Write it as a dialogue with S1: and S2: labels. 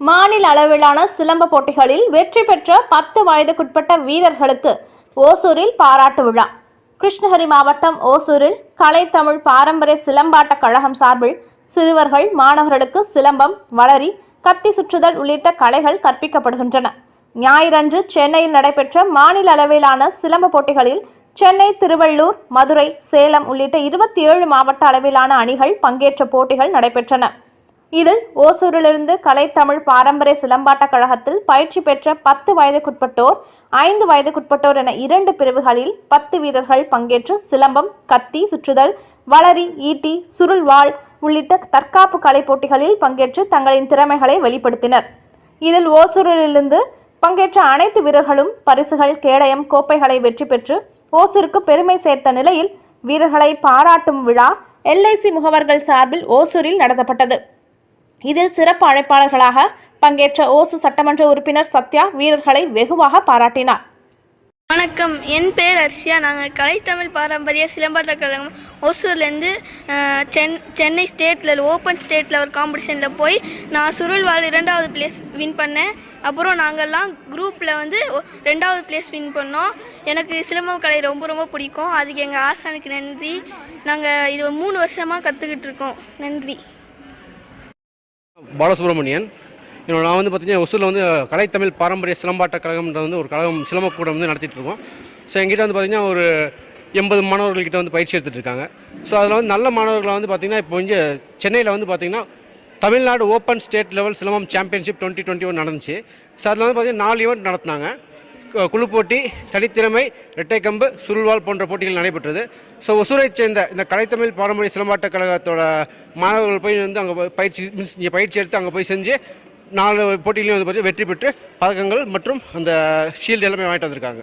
S1: மாநில அளவிலான சிலம்ப போட்டிகளில் வெற்றி பெற்ற பத்து வயதுக்குட்பட்ட வீரர்களுக்கு ஓசூரில் பாராட்டு விழா. கிருஷ்ணகிரி மாவட்டம் ஓசூரில் கலை தமிழ் பாரம்பரிய சிலம்பாட்ட கழகம் சார்பில் சிறுவர்கள் மாணவர்களுக்கு சிலம்பம் வளரி கத்தி சுற்றுதல் உள்ளிட்ட கலைகள் கற்பிக்கப்படுகின்றன. ஞாயிறன்று சென்னையில் நடைபெற்ற மாநில அளவிலான சிலம்ப போட்டிகளில் சென்னை திருவள்ளூர் மதுரை சேலம் உள்ளிட்ட இருபத்தி ஏழு மாவட்ட அளவிலான அணிகள் பங்கேற்ற போட்டிகள் நடைபெற்றன. இதில் ஓசூரிலிருந்து கலைத்தமிழ் பாரம்பரிய சிலம்பாட்ட கழகத்தில் பயிற்சி பெற்ற பத்து வயதுக்குட்பட்டோர் ஐந்து வயதுக்குட்பட்டோர் என இரண்டு பிரிவுகளில் பத்து வீரர்கள் பங்கேற்று சிலம்பம் கத்தி சுற்றுதல் வளரி ஈட்டி சுருள்வாள் உள்ளிட்ட தற்காப்பு கலை போட்டிகளில் பங்கேற்று தங்களின் திறமைகளை வெளிப்படுத்தினர். இதில் ஓசூரிலிருந்து பங்கேற்ற அனைத்து வீரர்களும் பரிசுகள் கேடயம் கோப்பைகளை வெற்றி பெற்று ஓசூருக்கு பெருமை சேர்த்த நிலையில் வீரர்களை பாராட்டும் விழா எல்ஐசி முகவர்கள் சார்பில் ஓசூரில் நடத்தப்பட்டது. இதில் சிறப்பு அழைப்பாளர்களாக பங்கேற்ற ஓசு சட்டமன்ற உறுப்பினர் சத்யா வீரர்களை வெகுவாக பாராட்டினார்.
S2: வணக்கம். என் பேர் அர்ஷியா. நாங்கள் கலைத்தமிழ் பாரம்பரிய சிலம்பாட்ட கழகம் ஒசூர்லேருந்து சென் சென்னை ஸ்டேட்டில் ஓப்பன் ஸ்டேட் லெவல் காம்படிஷனில் போய் நான் சுருள்வாள் இரண்டாவது பிளேஸ் வின் பண்ணேன். அப்புறம் நாங்கள்லாம் குரூப்பில் வந்து ரெண்டாவது பிளேஸ் வின் பண்ணோம். எனக்கு சிலம்பம் கலை ரொம்ப ரொம்ப பிடிக்கும். அதுக்கு எங்கள் ஆசானுக்கு நன்றி. நாங்கள் இது மூணு வருஷமாக கற்றுக்கிட்டு இருக்கோம். நன்றி.
S3: பாலசுப்ரமணியன். என்னோட நான் வந்து பார்த்தீங்கன்னா ஒசூரில் வந்து கலைத்தமிழ் பாரம்பரிய சிலம்பாட்ட கழகம்ன்ற வந்து ஒரு கழகம் சிலம்பக்கூடம் வந்து நடத்திட்டு இருக்கோம் ஸோ எங்கிட்ட வந்து பார்த்தீங்கன்னா ஒரு எண்பது மாணவர்கள்கிட்ட வந்து பயிற்சி எடுத்துகிட்டு இருக்காங்க ஸோ அதில் வந்து நல்ல மாணவர்களை வந்து பார்த்தீங்கன்னா இப்போ இங்கே சென்னையில் வந்து பார்த்தீங்கன்னா Tamil Nadu open state level silambam championship twenty twenty one நடந்துச்சு. ஸோ அதில் வந்து பார்த்தீங்கன்னா நாலு ஈவெண்ட் நடத்தினாங்க. குழு போட்டி தனித்திறமை இரட்டை கம்பு சுருள்வால் போன்ற போட்டிகள் நடைபெற்றது. ஸோ ஒசூரைச் சேர்ந்த இந்த கலைத்தமிழ் பாரம்பரிய சிலம்பாட்ட கழகத்தோட மாணவர்கள் போய் வந்து அங்கே பயிற்சி மீன்ஸ் இங்கே பயிற்சி எடுத்து அங்கே போய் செஞ்சு நாலு போட்டிகளையும் வந்து பார்த்து வெற்றி பெற்று பதக்கங்கள் மற்றும் அந்த ஷீல்டு எல்லாமே வாங்கிட்டு வந்திருக்காங்க.